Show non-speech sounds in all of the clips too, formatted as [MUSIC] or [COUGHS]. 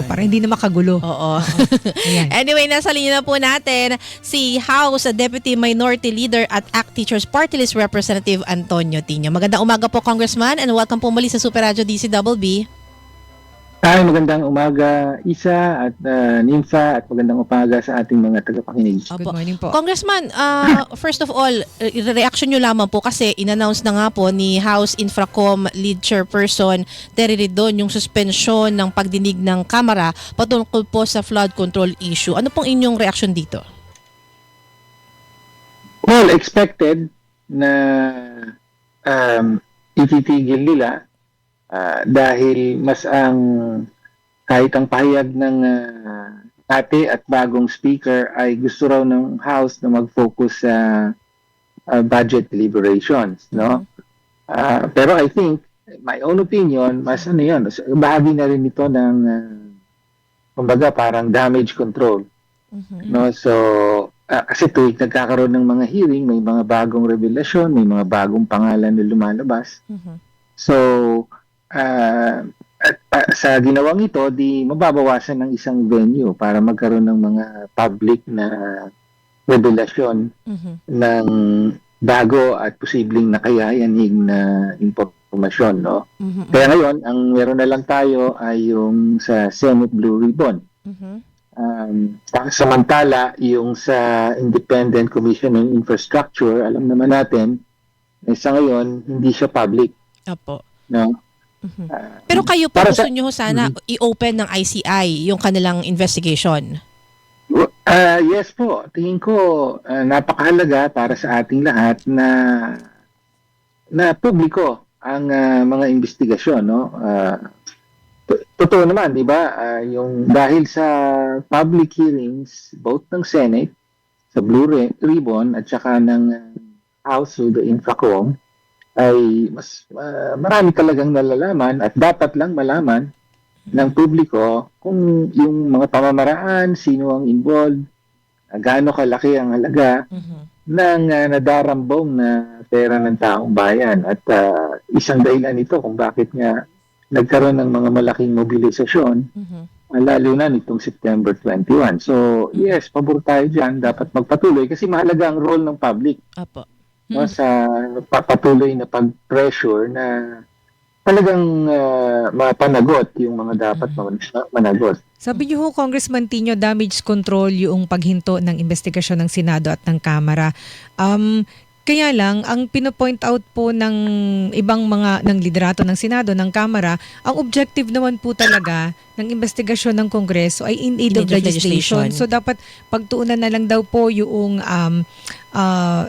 Oo, para hindi na makagulo. Oo. [LAUGHS] Anyway, nasa linya na po natin si House Deputy Minority Leader at ACT Teachers Party List Representative Antonio Tino. Magandang umaga po, Congressman, and welcome po muli sa Super Radio DCWB. Hi, magandang umaga Isa at uh, Ninfa at magandang umaga sa ating mga tagapakinig. Good morning po. Congressman, uh, [COUGHS] first of all, re- reaction nyo lamang po kasi inannounce na nga po ni House Infracom Lead Chairperson Terry Ridon yung suspension ng pagdinig ng Kamara patungkol po sa flood control issue. Ano pong inyong reaction dito? Well, expected na um, ititigil nila ah, dahil mas ang kahit ang pahayag ng uh, ate at bagong speaker ay gusto raw ng House na mag-focus sa ah, budget deliberations, no? Ah, pero I think, my own opinion, mas ano yun, bahagi na rin ito ng, ah, kumbaga parang damage control. Mhm. No, so ah, kasi tuwing nagkakaroon ng mga hearing, may mga bagong revelasyon, may mga bagong pangalan na lumalabas. Mhm. So ah, at, ah, sa ginawang ito, di mababawasan ng isang venue para magkaroon ng mga public na revelasyon Mhm. ng bago at posibleng nakayayanig na impormasyon, no? Mhm. Kaya ngayon, ang meron na lang tayo ay yung sa Senate Blue Ribbon. Mhm. Um, samantala, yung sa Independent Commission on Infrastructure, alam naman natin, eh, sa ngayon, hindi siya public. Opo. No? Mhm. Ah, Pero kayo po Para gusto sa- nyo sana i-open ng ICI yung kanilang investigation. ah, yes po, tingin ko ah, napakahalaga para sa ating lahat na na publiko ang ah, mga investigasyon. No? To- totoo naman, di ba? Ah, yung dahil sa public hearings, both ng Senate, sa Blue Ri- Ribbon, at saka ng House through the Infracom, ay mas ah, marami talagang nalalaman at dapat lang malaman ng publiko kung yung mga pamamaraan, sino ang involved, ah, gaano kalaki ang halaga Mhm. ng ah, nadarambong na pera ng taong bayan. At ah, isang dahilan ito kung bakit nga nagkaroon ng mga malaking mobilisasyon, Mhm. ah, lalo na nitong September 21. So, yes, pabor tayo dyan. Dapat magpatuloy kasi mahalaga ang role ng public Opo. No, Mhm. sa patuloy na pag-pressure na talagang ah, mapanagot yung mga dapat man- managot. Sabi niyo ho, Congressman Tino, damage control yung paghinto ng investigasyon ng Senado at ng Kamara. Um, kaya lang, ang pinopoint out po ng ibang mga ng liderato ng Senado, ng Kamara, ang objective naman po talaga ng investigasyon ng Kongreso ay in aid In of aid of legislation. legislation. So dapat pagtuunan na lang daw po yung um, ah,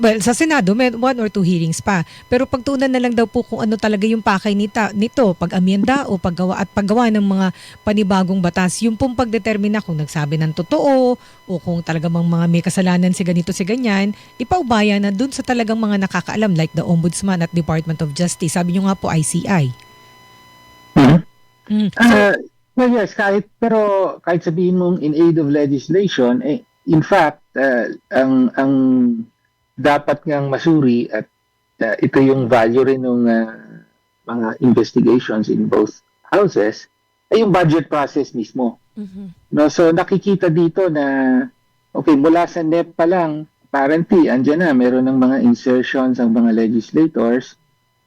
well, sa Senado, may one or two hearings pa. Pero pagtuunan na lang daw po kung ano talaga yung pakay nita, nito, pag-amyenda o paggawa at paggawa ng mga panibagong batas. Yung pong pagdetermina kung nagsabi ng totoo o kung talaga mang mga may kasalanan si ganito si ganyan, ipaubaya na dun sa talagang mga nakakaalam like the Ombudsman at Department of Justice. Sabi nyo nga po ICI. Mm. So, Ah, well, yes, kahit, pero kahit sabihin mong in aid of legislation, eh, in fact, ah, ang, ang dapat ngang masuri at ah, ito yung value rin ng ah, mga investigations in both houses, ay yung budget process mismo. Mhm. No, so nakikita dito na okay, mula sa NEP pa lang, apparently andyan na meron ng mga insertions ang mga legislators.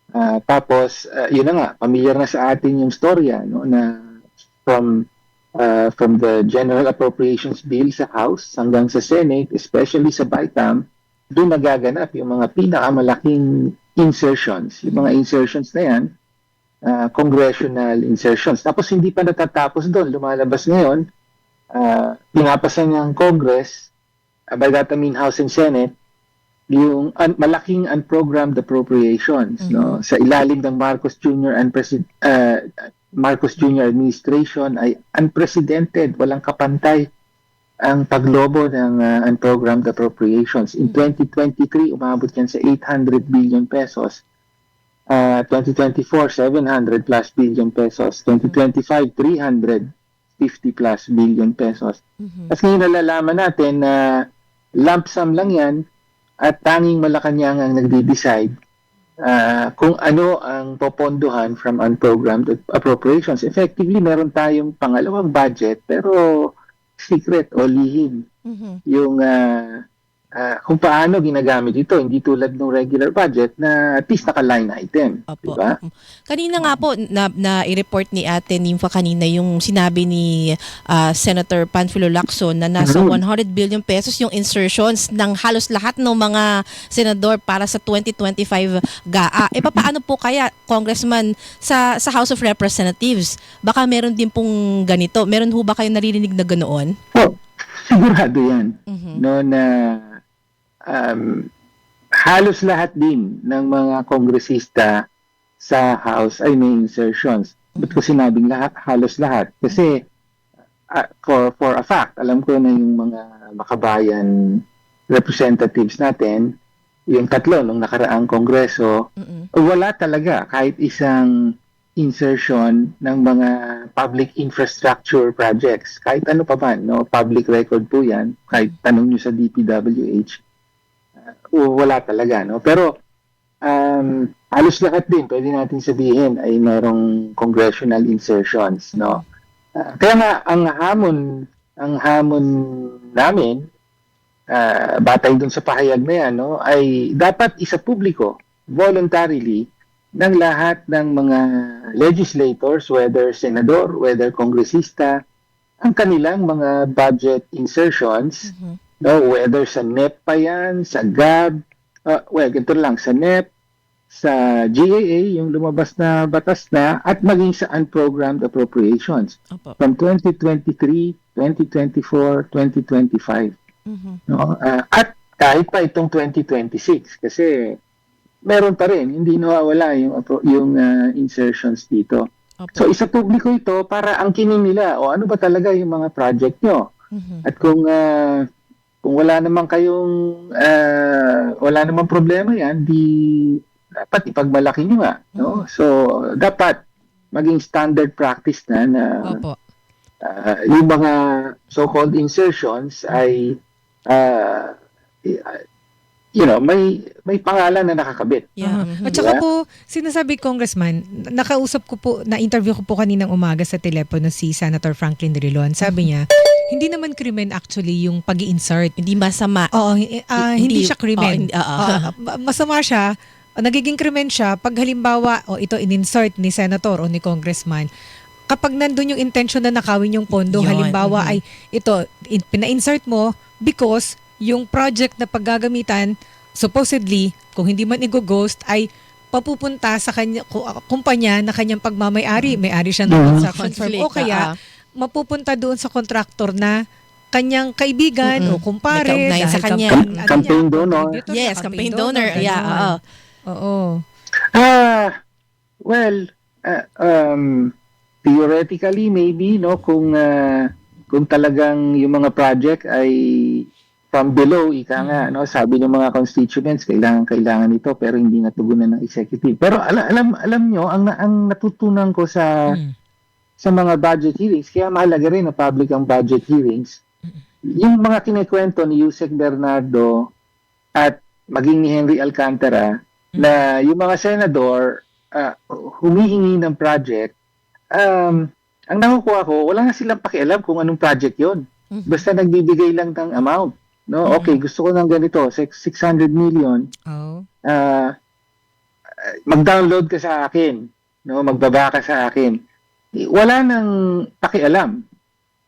Ah, tapos ah, yun na nga, familiar na sa atin yung storya no na from ah, from the General Appropriations Bill sa House hanggang sa Senate, especially sa BICAM, doon nagaganap yung mga pinakamalaking insertions. Yung mga insertions na yan, ah, congressional insertions. Tapos hindi pa natatapos doon, lumalabas ngayon, uh, pinapasa ng Congress, uh, by that I mean House and Senate, yung un- malaking unprogrammed appropriations no sa ilalim ng Marcos Jr. unpresi- uh, Marcos Jr. administration ay unprecedented, walang kapantay ang paglobo ng uh, unprogrammed appropriations. In 2023, umabot yan sa 800 billion pesos. Uh, 2024, 700 plus billion pesos. 2025, 350 plus billion pesos. Mhm. At ngayon nalalaman natin na lump sum lang yan at tanging Malacanang ang nagde-decide ah, kung ano ang popondohan from unprogrammed appropriations. Effectively, meron tayong pangalawang budget pero secret o lihim Mhm. yung ah, ah, kung paano ginagamit ito. Hindi tulad ng regular budget na at least naka-line item. Opo. Diba? Kanina nga po na, na i-report ni Ate Nympha kanina yung sinabi ni ah, Senator Panfilo Lacson na nasa Mhm. 100 billion pesos yung insertions ng halos lahat ng mga senador para sa 2025 GAA. E paano po kaya Congressman sa sa House of Representatives? Baka meron din pong ganito. Meron ho ba kayong naririnig na ganoon? Oh, sigurado yan. Mhm. no na um, halos lahat din ng mga kongresista sa House ay may insertions. Ba't ko sinabing lahat? Halos lahat. Kasi uh, for, for a fact, alam ko na yung mga makabayan representatives natin, yung tatlo nung nakaraang kongreso, Mhm. wala talaga kahit isang insertion ng mga public infrastructure projects. Kahit ano pa man, no? public record po yan. Kahit tanong nyo sa DPWH, uh, wala talaga. No? Pero um, halos lahat din, pwede natin sabihin, ay merong congressional insertions. No? Uh, kaya nga, ang hamon, ang hamon namin, uh, batay dun sa pahayag na yan, no, ay dapat isa publiko voluntarily ng lahat ng mga legislators, whether senador, whether kongresista, ang kanilang mga budget insertions, Mhm. no, whether sa NEP pa yan, sa GAB, uh, well, ganito lang, sa NEP, sa GAA, yung lumabas na batas na, at maging sa unprogrammed appropriations Opo. from 2023, 2024, 2025. Mhm. No? Ah, at kahit pa itong 2026 kasi meron pa rin hindi nawawala yung yung ah, insertions dito. Opo. So isa publiko ito para angkinin nila o ano ba talaga yung mga project nyo. Mhm. At kung ah, kung wala naman kayong ah, wala namang problema yan, di dapat ipagmalaki nyo nga. No? So dapat maging standard practice na na Opo. uh, yung mga so-called insertions ay uh, you know, may may pangalan na nakakabit. Yeah. Mhm. At saka Diba? po, sinasabi Congressman, nakausap ko po, na-interview ko po kaninang umaga sa telepono si Senator Franklin Drilon. Sabi niya, hindi naman krimen actually yung pag insert Hindi masama. Oo, eh, ah, hindi, siya oh, krimen. hindi- oo. Ah, ma- masama siya, nagiging krimen siya pag halimbawa, o ito in-insert ni senator o ni congressman, kapag nandun yung intention na nakawin yung pondo, Yun, halimbawa mhm. ay ito, in, pina-insert mo because yung project na paggagamitan, supposedly, kung hindi man i-ghost, ay papupunta sa kanya, ah, kumpanya na kanyang pagmamayari. May-ari siya ng Mhm. construction firm. Conflict, O kaya, ah, mapupunta doon sa contractor na kanyang kaibigan Mm-mm. o kumpare. May sa kanya. Cam- ano campaign niya, donor. contributor Yes, campaign donor. Yeah, oo. Oo. Ah, well, uh, um, theoretically maybe no kung ah, kung talagang yung mga project ay from below ika nga no? Sabi ng mga constituents kailangan kailangan ito pero hindi natugunan ng executive. Pero alam alam alam nyo ang ang natutunan ko sa Mm. sa mga budget hearings kaya mahalaga rin na public ang budget hearings yung mga kinikwento ni Yusek Bernardo at maging ni Henry Alcantara na yung mga senador ah, humihingi ng project um, ang nakukuha ko wala na silang pakialam kung anong project yon basta nagbibigay lang ng amount no Mhm. okay gusto ko ng ganito six- 600 million Oh. ah, mag-download ka sa akin, no, magbaba ka sa akin. Wala nang pakialam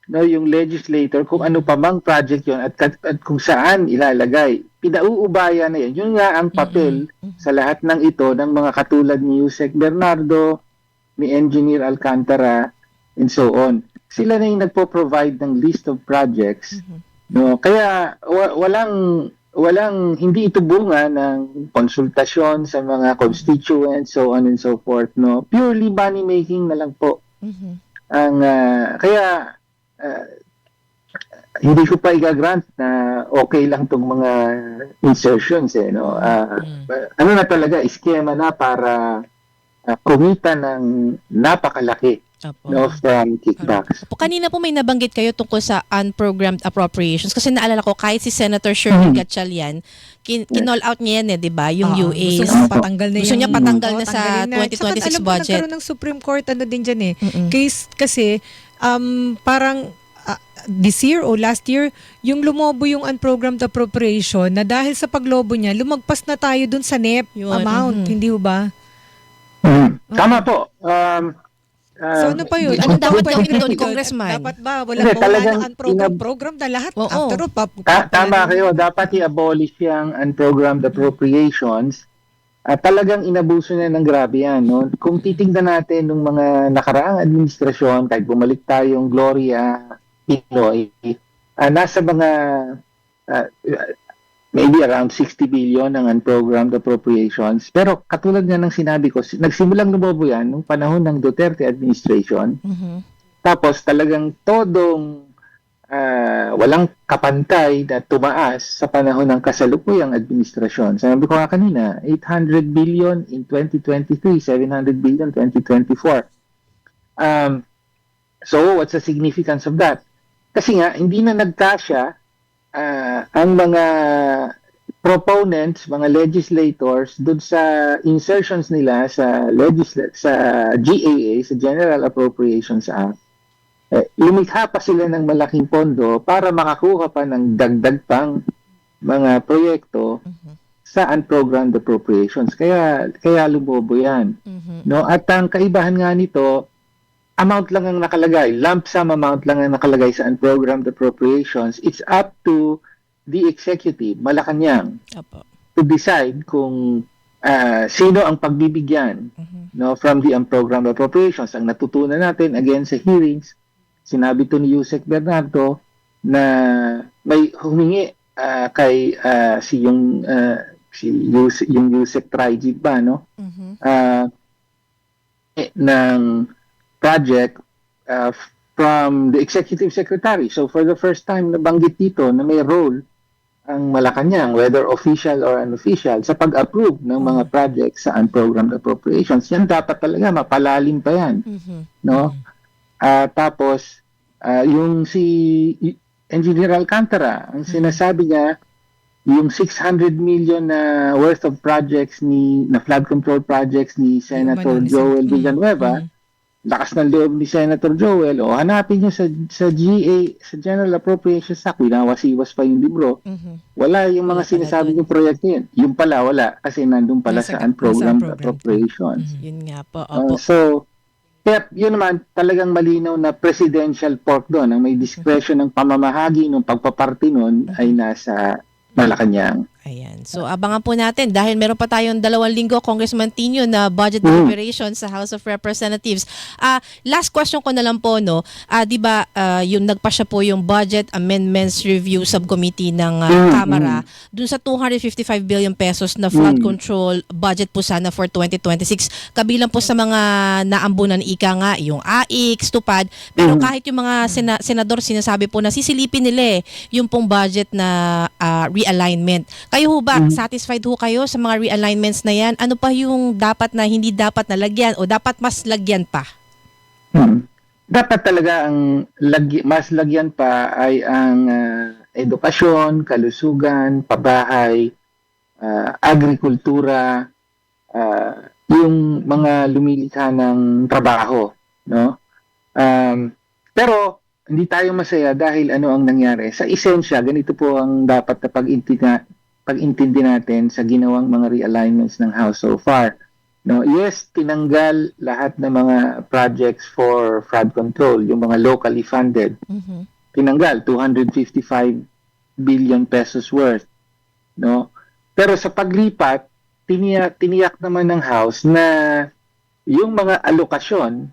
no yung legislator kung ano pa mang project yon at, at, at kung saan ilalagay. Pinauubaya na yan. Yun nga ang papel Mhm. sa lahat ng ito ng mga katulad ni Yusek Bernardo, ni Engineer Alcantara, and so on. Sila na yung nagpo-provide ng list of projects Mhm. No, kaya wa- walang walang hindi ito bunga ng konsultasyon sa mga constituents so on and so forth no. Purely money making na lang po Mhm. ang ah, kaya ah, hindi ko pa i-grant na okay lang tong mga insertions eh no. Ah, Mm. ano na talaga iskema na para ah, kumita ng napakalaki Opo. no, from kickbacks. Po, kanina po may nabanggit kayo tungkol sa unprogrammed appropriations kasi naalala ko kahit si Senator Shirley Mhm. Gatchalian, kin- kinall out niya yan eh, 'di ba? Yung Oo, UA. Gusto niya patanggal na Gusto niya patanggal na sa tanggalin na. 2026 Tsaka alam ko, budget. nagkaroon ng Supreme Court ano din dyan eh. Mm-mm. Case kasi um, parang ah, this year o last year, yung lumobo yung unprogrammed appropriation na dahil sa paglobo niya, lumagpas na tayo dun sa NEP Yun, amount, mhm. hindi ba? Mhm. Tama po. Um, So uh, ano pa yun? Anong dapat gawin doon? Congressman? Dapat ba? Wala, Hindi, wala talagang ng unprogrammed program na lahat. Oo. After all, pa, Ta- tama kayo, dapat i-abolish yung unprogrammed appropriations. At talagang inabuso niya ng grabe yan. No? Kung titingnan natin ng mga nakaraang administrasyon, kahit bumalik tayong Gloria Pinoy, ah, nasa mga ah, maybe around 60 billion ang unprogrammed appropriations. Pero katulad nga ng sinabi ko, si- nagsimulang lumobo yan nung panahon ng Duterte administration. Mhm. Tapos talagang todong ah, walang kapantay na tumaas sa panahon ng kasalukuyang administrasyon. Sabi ko nga kanina, 800 billion in 2023, 700 billion 2024. Um, so, what's the significance of that? Kasi nga, hindi na nagkasya ah, ang mga proponents, mga legislators dun sa insertions nila sa legisla- sa GAA, sa General Appropriations Act eh, lumikha pa sila ng malaking pondo para makakuha pa ng dagdag pang mga proyekto Mhm. sa unprogrammed appropriations. Kaya kaya lumobo 'yan. Mhm. No? At ang kaibahan nga nito, amount lang ang nakalagay, lump sum amount lang ang nakalagay sa unprogrammed appropriations. It's up to the executive, Malacanang, Opo. to decide kung ah, sino ang pagbibigyan Mhm. no from the unprogrammed appropriations ang natutunan natin again sa hearings sinabi to ni Yusek Bernardo na may humingi ah, kay ah, si yung ah, si Yusek, yung Yusek Trajib ba no Mhm. ah, eh, ng project ah, from the executive secretary so for the first time nabanggit dito na may role ang Malacanang, whether official or unofficial, sa pag-approve ng mga projects sa unprogrammed appropriations. Yan dapat talaga, mapalalim pa yan. Mhm. No? Ah, tapos, ah, yung si Engineer Alcantara, ang sinasabi niya, yung 600 million na worth of projects ni na flood control projects ni Senator ano, Joel Villanueva, mm. Lakas ng loob ni Senator Joel, o hanapin niyo sa sa GA, sa General Appropriations Act, winawasiwas pa yung libro, Mhm. wala yung Wala mga pala sinasabi yung proyekto yun. Yung pala, wala. Kasi nandun pala Nasa- sa unprogrammed program. appropriations. Mhm. Yun nga po. Uh, so, kaya yun naman, talagang malinaw na presidential pork doon. Ang may discretion ng pamamahagi ng pagpaparti nun ay nasa Malacanang. Ayan. So, abangan po natin dahil meron pa tayong dalawang linggo, Congressman Tino, na budget Mm. deliberations sa House of Representatives. Ah, last question ko na lang po, no? Ah, di ba, ah, yung nagpasya po yung Budget Amendments Review Subcommittee ng Mm, Kamara dun sa 255 billion pesos na flood Mm. control budget po sana for 2026. Kabilang po sa mga naambunan ika nga, yung AIX, tupad. Pero Mm. kahit yung mga sena- senador sinasabi po na sisilipin nila eh, yung pong budget na ah, realignment. Kayo ho ba, Mhm. satisfied ho kayo sa mga realignments na yan? Ano pa yung dapat na hindi dapat nalagyan o dapat mas lagyan pa? Hmm. Dapat talaga ang lagi, mas lagyan pa ay ang ah, edukasyon, kalusugan, pabahay, ah, agrikultura, ah, yung mga lumilikha ng trabaho, no? Um, pero hindi tayo masaya dahil ano ang nangyari. Sa esensya, ganito po ang dapat na pag-intindi, pag-intindi natin sa ginawang mga realignments ng House so far. No, yes, tinanggal lahat ng mga projects for flood control, yung mga locally funded. Mhm. Tinanggal 255 billion pesos worth, no? Pero sa paglipat, tiniyak tiniyak naman ng House na yung mga alokasyon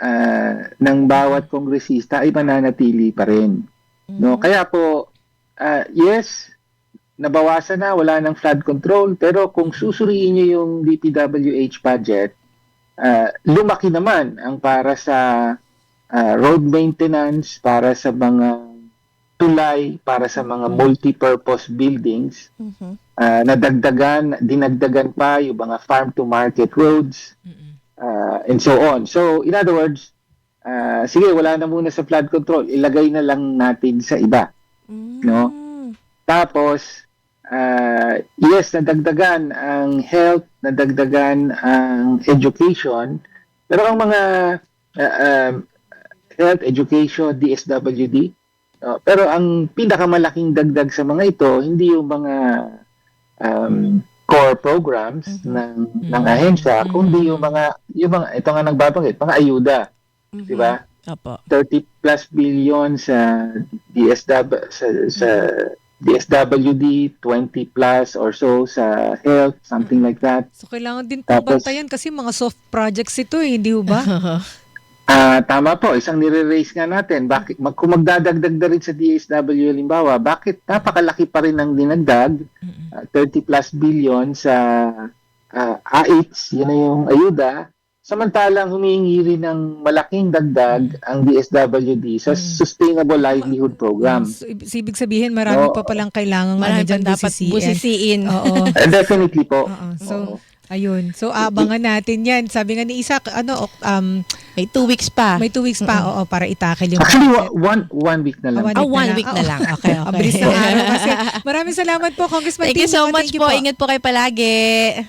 ah, ng bawat kongresista ay mananatili pa rin. No, Mhm. kaya po ah, yes, nabawasan na wala ng flood control pero kung susuriin niyo yung DPWH budget, ah, lumaki naman ang para sa ah, road maintenance, para sa mga tulay, para sa mga multi-purpose buildings, Mhm. ah, nadagdagan, dinagdagan pa yung mga farm to market roads, Mm-mm. uh, and so on. So, in other words, ah, sige, wala na muna sa flood control, ilagay na lang natin sa iba. No? Mm. Tapos, ah, yes, nadagdagan ang health, nadagdagan ang education, pero ang mga ah, um, health, education, DSWD, oh, pero ang pinakamalaking dagdag sa mga ito, hindi yung mga um, core programs Mhm. ng ng ahensya, Mhm. kundi yung mga yung mga ito nga nagbabanggit, mga ayuda, Mhm. di ba? Opo. 30 plus billion sa DSW sa, sa DSWD 20 plus or so sa health something like that. So kailangan din po Tapos- bantayan kasi mga soft projects ito eh, hindi ba? [LAUGHS] Ah, tama po. Isang nire-raise nga natin. Bakit mag, kung magdadagdag na rin sa DSW halimbawa bakit napakalaki pa rin ang dinagdag? Mm-mm. ah, 30 plus billion sa uh, AITS yun na yung ayuda samantalang humihingi rin ng malaking dagdag ang DSWD sa Mm. Sustainable Livelihood Program So, ib- ibig sabihin, marami Oo. pa palang kailangan Marami ano dyan pang dapat busisiin. busisiin. Oo. Uh, [LAUGHS] definitely po. Oo. So, Oo. ayun. So, abangan natin yan. Sabi nga ni Isaac, ano, um, May two weeks pa. may two weeks pa, oo, para itakil yung Actually, wa- one one week na lang. Ah, one week na Oo. lang. Okay, [LAUGHS] okay. Ang bilis ng araw kasi. Maraming salamat po, Congressman Thank you so much po. Ingat po kayo palagi.